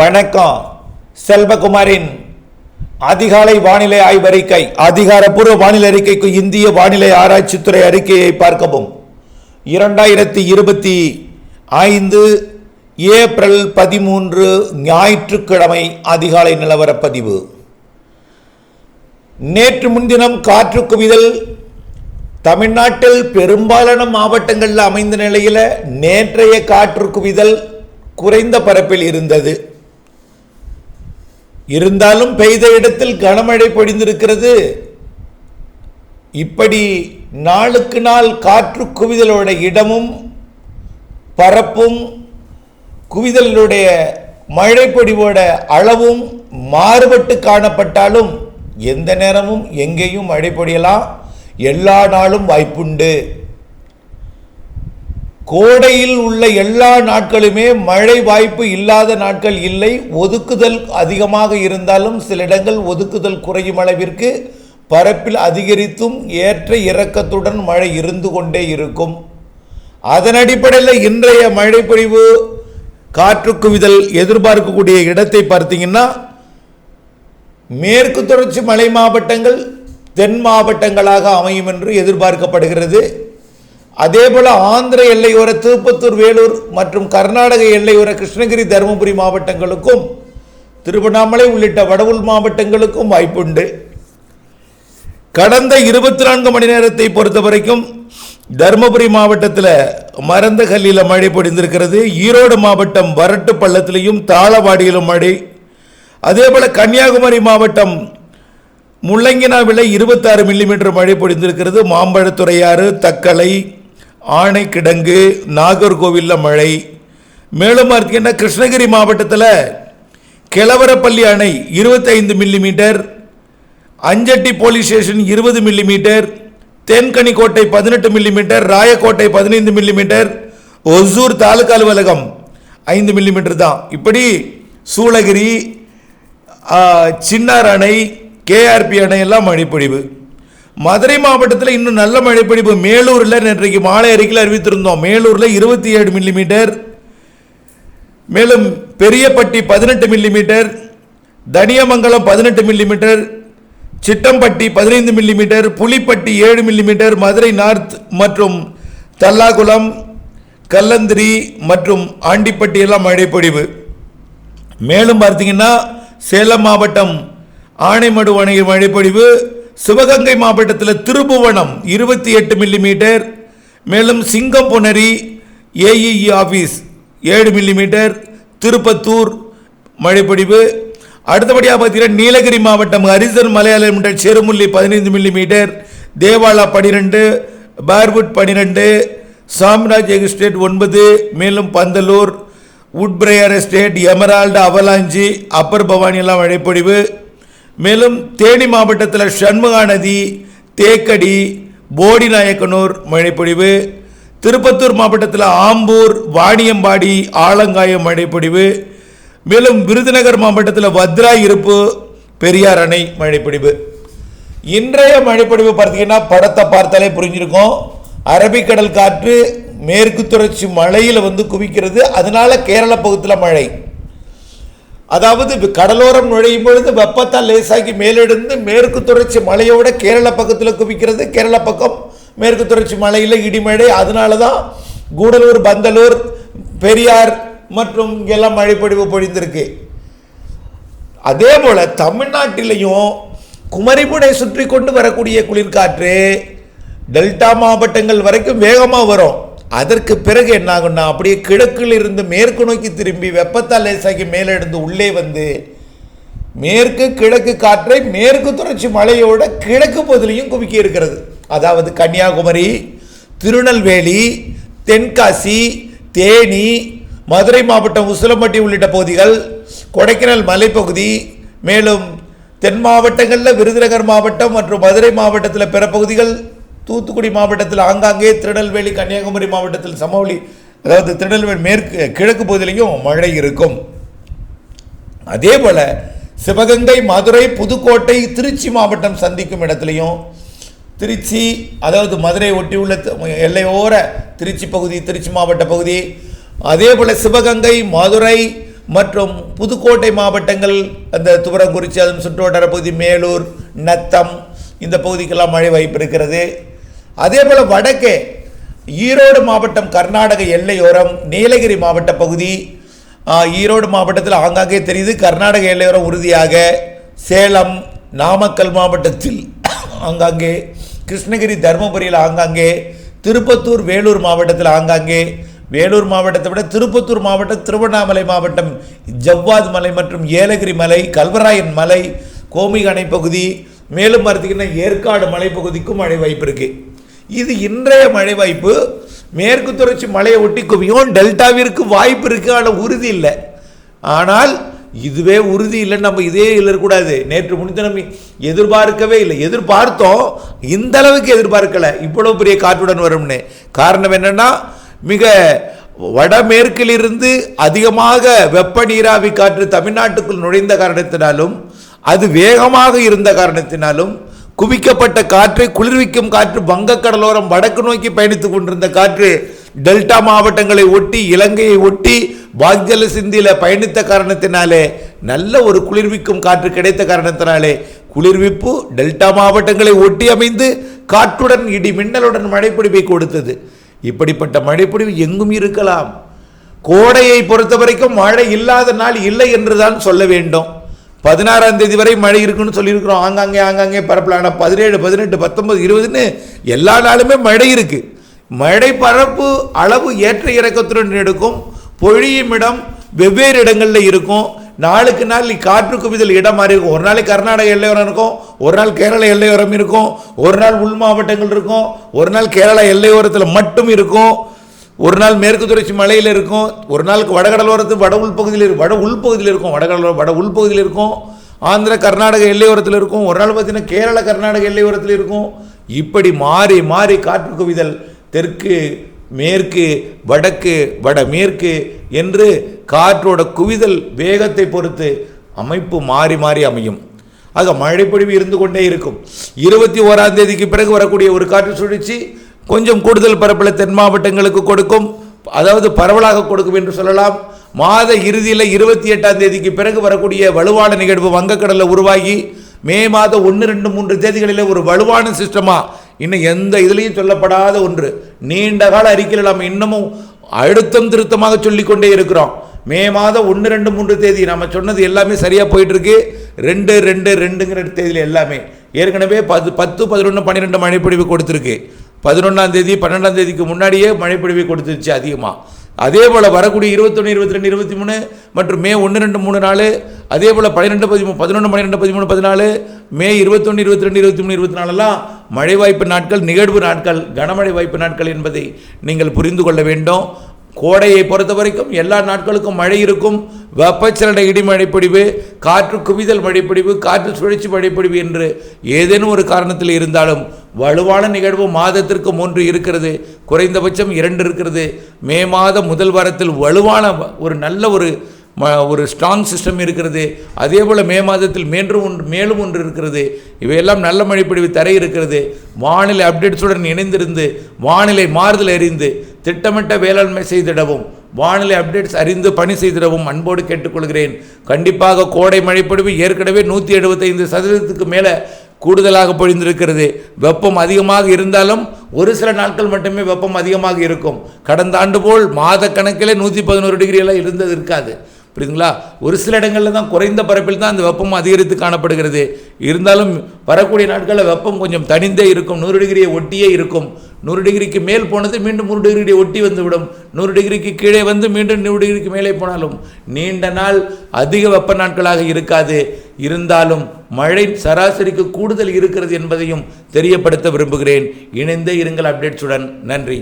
வணக்கம். செல்வகுமாரின் அதிகாலை வானிலை ஆய்வறிக்கை அதிகாரப்பூர்வ வானிலை அறிக்கைக்கு இந்திய வானிலை ஆராய்ச்சித்துறை அறிக்கையை பார்க்கவும். இரண்டாயிரத்தி இருபத்தி ஐந்து ஏப்ரல் பதிமூன்று ஞாயிற்றுக்கிழமை அதிகாலை நிலவரப் பதிவு நேற்று முன்தினம் காற்று குவிதல் தமிழ்நாட்டில் பெரும்பாலான மாவட்டங்களில் அமைந்த நிலையில் நேற்றைய காற்று குவிதல் குறைந்த பரப்பில் இருந்தது. இருந்தாலும் பெய்த இடத்தில் கனமழை பொழிந்திருக்கிறது. இப்படி நாளுக்கு நாள் காற்று குவிதலோட இடமும் பரப்பும் குவிதலுடைய மழைப்பொடிவோட அளவும் மாறுபட்டு காணப்பட்டாலும் எந்த நேரமும் எங்கேயும் மழை பொழியலாம். எல்லா நாளும் வாய்ப்புண்டு. கோடையில் உள்ள எல்லா நாட்களுமே மழை வாய்ப்பு இல்லாத நாட்கள் இல்லை. ஒதுக்குதல் அதிகமாக இருந்தாலும் சில இடங்கள் ஒதுக்குதல் குறையும் அளவிற்கு பரப்பில் அதிகரித்தும் ஏற்ற இறக்கத்துடன் மழை இருந்து கொண்டே இருக்கும். அதன் அடிப்படையில் இன்றைய மழை பொழிவு காற்று குவிதல் எதிர்பார்க்கக்கூடிய இடத்தை பார்த்தீங்கன்னா மேற்கு தொடர்ச்சி மலை மாவட்டங்கள் தென் மாவட்டங்களாக அமையும் என்று எதிர்பார்க்கப்படுகிறது. அதேபோல ஆந்திர எல்லையோர திருப்பத்தூர் வேலூர் மற்றும் கர்நாடக எல்லையோர கிருஷ்ணகிரி தருமபுரி மாவட்டங்களுக்கும் திருவண்ணாமலை உள்ளிட்ட வடவுள் மாவட்டங்களுக்கும் வாய்ப்புண்டு. கடந்த இருபத்தி நான்கு மணி நேரத்தை பொறுத்த வரைக்கும் தருமபுரி மாவட்டத்தில் மறந்த கல்லில் மழை பொழிந்திருக்கிறது. ஈரோடு மாவட்டம் வரட்டு பள்ளத்திலையும் தாளவாடியிலும் மழை. அதேபோல் கன்னியாகுமரி மாவட்டம் முள்ளங்கினாவில இருபத்தாறு மில்லிமீட்டர் மழை பொழிந்திருக்கிறது. மாம்பழத்துறையாறு தக்கலை ஆணைக்கிடங்கு நாகர்கோவிலில் மழை. மேலும் பார்த்தீங்கன்னா கிருஷ்ணகிரி மாவட்டத்தில் கிழவரப்பள்ளி அணை இருபத்தைந்து மில்லிமீட்டர் அஞ்சட்டி போலீஸ் ஸ்டேஷன் இருபது மில்லிமீட்டர் தென்கனிக்கோட்டை பதினெட்டு மில்லிமீட்டர் ராயக்கோட்டை பதினைந்து மில்லிமீட்டர் ஒசூர் தாலுகா அலுவலகம் ஐந்து மில்லிமீட்டர் தான். இப்படி சூளகிரி சின்னார் அணை கேஆர்பி அணை எல்லாம் மழைப்பொழிவு மதுரை மாவட்டத்தில் இன்னும் நல்ல மழைப்பொழிவு. மேலூரில் நேற்றைக்கு மாலை அறிக்கையில் அறிவித்திருந்தோம். மேலூரில் இருபத்தி ஏழு மில்லிமீட்டர் மேலும் பெரியப்பட்டி பதினெட்டு மில்லிமீட்டர் தனியமங்கலம் பதினெட்டு மில்லிமீட்டர் சிட்டம்பட்டி பதினைந்து மில்லிமீட்டர் புலிப்பட்டி ஏழு மில்லிமீட்டர் மதுரை நார்த் மற்றும் தல்லாகுளம் கல்லந்திரி மற்றும் ஆண்டிப்பட்டி எல்லாம் மழைப்பொழிவு. மேலும் பார்த்தீங்கன்னா சேலம் மாவட்டம் ஆனைமடு அணையில் மழைப்பொழிவு. சிவகங்கை மாவட்டத்தில் திருபுவனம் இருபத்தி எட்டு மில்லிமீட்டர் மேலும் சிங்கம்புணரி ஏஇஇ ஆஃபீஸ் ஏழு மில்லிமீட்டர் திருப்பத்தூர் மழைப்பொழிவு. அடுத்தபடியாக பார்த்தீங்கன்னா நீலகிரி மாவட்டம் ஹரிசன் மலையாளம் செருமுல்லி பதினைந்து மில்லிமீட்டர் தேவாலா பனிரெண்டு பார்வுட் பனிரெண்டு சாம்ராஜ் எஸ்டேட் ஒன்பது மேலும் Pandalur Woodbriar estate Emerald Avalanche upper Bhavani எல்லாம் மழைப்பொழிவு. மேலும் தேனி மாவட்டத்தில் சண்முகா நதி தேக்கடி போடிநாயக்கனூர் மழைப்பொழிவு திருப்பத்தூர் மாவட்டத்தில் ஆம்பூர் வாணியம்பாடி ஆலங்காயம் மழைப்பொழிவு மேலும் விருதுநகர் மாவட்டத்தில் வத்ரா இருப்பு பெரியார் அணை மழைப்பொழிவு. இன்றைய மழைப்பொழிவு பார்த்தீங்கன்னா படத்தை பார்த்தாலே புரிஞ்சிருக்கோம். அரபிக்கடல் காற்று மேற்கு தொடர்ச்சி மழையில் வந்து குவிக்கிறது. அதனால கேரள பகுதியில் மழை. அதாவது கடலோரம் நுழையும் பொழுது வெப்பத்தால் லேசாகி மேலெடுந்து மேற்கு தொடர்ச்சி மலையோட கேரள பக்கத்தில் குவிக்கிறது. கேரள பக்கம் மேற்கு தொடர்ச்சி மலையில் இடிமழை. அதனால தான் கூடலூர் பந்தலூர் பெரியார் மற்றும் இங்கெல்லாம் மழைப்பொழிவு பொழிந்திருக்கு. அதே போல தமிழ்நாட்டிலையும் குமரிமுனை சுற்றி கொண்டு வரக்கூடிய குளிர்காற்று டெல்டா மாவட்டங்கள் வரைக்கும் வேகமாக வரும். அதற்கு பிறகு என்னாகும்னா அப்படியே கிழக்கில் இருந்து மேற்கு நோக்கி திரும்பி வெப்பத்தால் லேசாகி மேலே உள்ளே வந்து மேற்கு கிழக்கு காற்றை மேற்கு தொடர்ச்சி மலையோட கிழக்கு பகுதியிலையும் குவிக்க இருக்கிறது. அதாவது கன்னியாகுமரி திருநெல்வேலி தென்காசி தேனி மதுரை மாவட்டம் உசிலம்பட்டி உள்ளிட்ட பகுதிகள் கொடைக்கானல் மலைப்பகுதி மேலும் தென் மாவட்டங்களில் விருதுநகர் மாவட்டம் மற்றும் மதுரை மாவட்டத்தில் பிற பகுதிகள் தூத்துக்குடி மாவட்டத்தில் ஆங்காங்கே திருநெல்வேலி கன்னியாகுமரி மாவட்டத்தில் சமவெளி அதாவது திருநெல்வேலி மேற்கு கிழக்கு பகுதியிலையும் மழை இருக்கும். அதே போல் சிவகங்கை மதுரை புதுக்கோட்டை திருச்சி மாவட்டம் சந்திக்கும் இடத்துலையும் திருச்சி அதாவது மதுரை ஒட்டியுள்ள எல்லையோர திருச்சி பகுதி திருச்சி மாவட்ட பகுதி அதே போல் சிவகங்கை மதுரை மற்றும் புதுக்கோட்டை மாவட்டங்கள் அந்த துவரங்குறிச்சி அதன் சுற்றுவட்டார பகுதி மேலூர் நத்தம் இந்த பகுதிக்கெல்லாம் மழை வாய்ப்பு இருக்கிறது. அதே போல் வடக்கே ஈரோடு மாவட்டம் கர்நாடக எல்லையோரம் நீலகிரி மாவட்ட பகுதி ஈரோடு மாவட்டத்தில் ஆங்காங்கே தெரியுது. கர்நாடக எல்லையோரம் உறுதியாக சேலம் நாமக்கல் மாவட்டத்தில் ஆங்காங்கே கிருஷ்ணகிரி தருமபுரியில் ஆங்காங்கே திருப்பத்தூர் வேலூர் மாவட்டத்தில் ஆங்காங்கே வேலூர் மாவட்டத்தை விட திருப்பத்தூர் மாவட்டம் திருவண்ணாமலை மாவட்டம் ஜவ்வாது மலை மற்றும் ஏலகிரி மலை கல்வராயன் மலை கோமிகணை பகுதி மேலும் பார்த்தீங்கன்னா ஏற்காடு மலைப்பகுதிக்கும் மழை வாய்ப்பு இருக்குது இது இன்றைய மழை வாய்ப்பு. மேற்கு தொடர்ச்சி மலையை ஒட்டி குவியும். டெல்டாவிற்கு வாய்ப்பு இருக்கு ஆனால் உறுதி இல்லை. ஆனால் இதுவே உறுதி இல்லைன்னு நம்ம இதே இல்லக்கூடாது நேற்று முன்தினம் எதிர்பார்க்கவே இல்லை. எதிர்பார்த்தோம். இந்த அளவுக்கு எதிர்பார்க்கலை. இவ்வளவு பெரிய காற்றுடன் வரும்னு. காரணம் என்னன்னா மிக வடமேற்கிலிருந்து அதிகமாக வெப்ப நீராவி காற்று தமிழ்நாட்டுக்குள் நுழைந்த காரணத்தினாலும் அது வேகமாக இருந்த காரணத்தினாலும் குவிக்கப்பட்ட காற்றை குளிர்விக்கும் காற்று வங்கக்கடலோரம் வடக்கு நோக்கி பயணித்துக் கொண்டிருந்த காற்று டெல்டா மாவட்டங்களை ஒட்டி இலங்கையை ஒட்டி பாக்ஜல சிந்தியில பயணித்த காரணத்தினாலே நல்ல ஒரு குளிர்விக்கும் காற்று கிடைத்த காரணத்தினாலே குளிர்விப்பு டெல்டா மாவட்டங்களை ஒட்டி அமைந்து காற்றுடன் இடி மின்னலுடன் மழைப்பிடிப்பை கொடுத்தது. இப்படிப்பட்ட மழைப்பிடிவு எங்கும் இருக்கலாம். கோடையை பொறுத்த வரைக்கும் மழை இல்லாத நாள் இல்லை என்றுதான் சொல்ல வேண்டும். பதினாறாம் தேதி வரை மழை இருக்குன்னு சொல்லியிருக்கிறோம். ஆங்காங்கே ஆங்காங்கே பரப்பலாம் ஆனால் பதினேழு பதினெட்டு பத்தொம்பது இருபதுன்னு எல்லா நாளுமே மழை இருக்குது மழை பரப்பு அளவு ஏற்ற இறக்கத்துடன் எடுக்கும். பொழியும் இடம் வெவ்வேறு இடங்களில் இருக்கும். நாளுக்கு நாள் காற்று குவிதல் இடம் மாறி இருக்கும். ஒரு நாளைக்கு கர்நாடக எல்லையோரம் இருக்கும். ஒரு நாள் கேரள எல்லையோரம் இருக்கும். ஒரு நாள் உள் மாவட்டங்கள் இருக்கும். ஒரு நாள் கேரளா எல்லையோரத்தில் மட்டும் இருக்கும். ஒரு நாள் மேற்கு தொடர்ச்சி மலையில் இருக்கும். ஒரு நாளுக்கு வடகடலோரத்து வட உள்பகுதியில் வட உள்பகுதியில் இருக்கும். வடகடலோர வட உள்பகுதியில் இருக்கும். ஆந்திர கர்நாடக எல்லையோரத்தில் இருக்கும். ஒரு நாள் பார்த்தீங்கன்னா கேரள கர்நாடக எல்லையோரத்தில் இருக்கும். இப்படி மாறி மாறி காற்று குவிதல் தெற்கு மேற்கு வடக்கு வடமேற்கு என்று காற்றோட குவிதல் வேகத்தை பொறுத்து அமைப்பு மாறி மாறி அமையும். ஆக மழைப்பொழிவு இருந்து கொண்டே இருக்கும். இருபத்தி ஓராம் தேதிக்கு பிறகு வரக்கூடிய ஒரு காற்று சுழற்சி கொஞ்சம் கூடுதல் பரப்பில் தென் மாவட்டங்களுக்கு கொடுக்கும். அதாவது பரவலாக கொடுக்கும் என்று சொல்லலாம். மாத இறுதியில் இருபத்தி எட்டாம் தேதிக்கு பிறகு வரக்கூடிய வலுவான நிகழ்வு வங்கக்கடலில் உருவாகி மே மாதம் ஒன்று ரெண்டு மூன்று தேதிகளில் ஒரு வலுவான சிஸ்டமாக இன்னும் எந்த இதுலேயும் சொல்லப்படாத ஒன்று. நீண்ட கால அறிக்கையில் நாம் இன்னமும் அழுத்தம் திருத்தமாக சொல்லிக்கொண்டே இருக்கிறோம். மே மாதம் ஒன்று ரெண்டு மூன்று தேதி நம்ம சொன்னது எல்லாமே சரியாக போயிட்டுருக்கு. ரெண்டு ரெண்டு ரெண்டுங்கிற தேதியில் எல்லாமே. ஏற்கனவே பத்து பத்து பதினொன்று பன்னிரெண்டு மழைப்பொழிவு கொடுத்துருக்கு. பதினொன்றாம் தேதி பன்னெண்டாம் தேதிக்கு முன்னாடியே மழைப்பொழிவை கொடுத்துருச்சு அதிகமாக அதே போல் வரக்கூடிய இருபத்தொன்று இருபத்தி ரெண்டு இருபத்தி மூணு மற்றும் மே ஒன்று ரெண்டு மூணு நாள் அதே போல் பன்னிரெண்டு பதிமூணு பதினொன்று பன்னிரெண்டு பதிமூணு பதினாலு மே இருபத்தொன்று இருபத்தி ரெண்டு இருபத்தி மூணு இருபத்தி நாலெல்லாம் மழை வாய்ப்பு நாட்கள் நிகழ்வு நாட்கள் கனமழை வாய்ப்பு நாட்கள் என்பதை நீங்கள் புரிந்து கொள்ள வேண்டும். கோடையை பொறுத்த வரைக்கும் எல்லா நாட்களுக்கும் மழை இருக்கும். வெப்பச்சலன இடி மழைப்பிடிவு காற்று குவிதல் மழைப்பிடிவு காற்று சுழற்சி மழைப்பிடிவு என்று ஏதேனும் ஒரு காரணத்தில் இருந்தாலும் வலுவான நிகழ்வு மாதத்திற்கு மூன்று இருக்கிறது. குறைந்தபட்சம் இரண்டு இருக்கிறது. மே மாதம் முதல் வாரத்தில் வலுவான ஒரு நல்ல ஒரு ம- ஒரு ஸ்ட்ராங் சிஸ்டம் இருக்கிறது. அதே போல் மே மாதத்தில் மேலும் ஒன்று மேலும் ஒன்று இருக்கிறது. இவையெல்லாம் நல்ல மழைப்பிடிவு தர இருக்கிறது. வானிலை அப்டேட்ஸுடன் இணைந்திருந்து வானிலை மாறுதல் அறிந்து திட்டமிட்ட வேளாண்மை செய்திடவும் வானிலை அப்டேட்ஸ் அறிந்து பணி செய்திடவும் அன்போடு கேட்டுக்கொள்கிறேன். கண்டிப்பாக கோடை மழைப்பொழிவு ஏற்கனவே நூற்றி எழுபத்தைந்து சதவீதத்துக்கு மேலே கூடுதலாக பொழிந்திருக்கிறது. வெப்பம் அதிகமாக இருந்தாலும் ஒரு சில நாட்கள் மட்டுமே வெப்பம் அதிகமாக இருக்கும். கடந்த ஆண்டு போல் மாத கணக்கிலே நூற்றி பதினோரு டிகிரி எல்லாம் இருந்தது இருக்காது. புரியுதுங்களா? ஒரு சில இடங்களில் தான் குறைந்த பரப்பில் தான் அந்த வெப்பம் அதிகரித்து காணப்படுகிறது. இருந்தாலும் வரக்கூடிய நாட்களில் வெப்பம் கொஞ்சம் தனிந்தே இருக்கும் நூறு டிகிரியை ஒட்டியே இருக்கும். நூறு டிகிரிக்கு மேல் போனது மீண்டும் நூறு டிகிரியை ஒட்டி வந்துவிடும். நூறு டிகிரிக்கு கீழே வந்து மீண்டும் நூறு டிகிரிக்கு மேலே போனாலும் நீண்ட நாள் அதிக வெப்ப நாட்களாக இருக்காது. இருந்தாலும் மழை சராசரிக்கு கூடுதல் இருக்கிறது என்பதையும் தெரியப்படுத்த விரும்புகிறேன். இணைந்தே இருங்கள் அப்டேட்ஸுடன். நன்றி.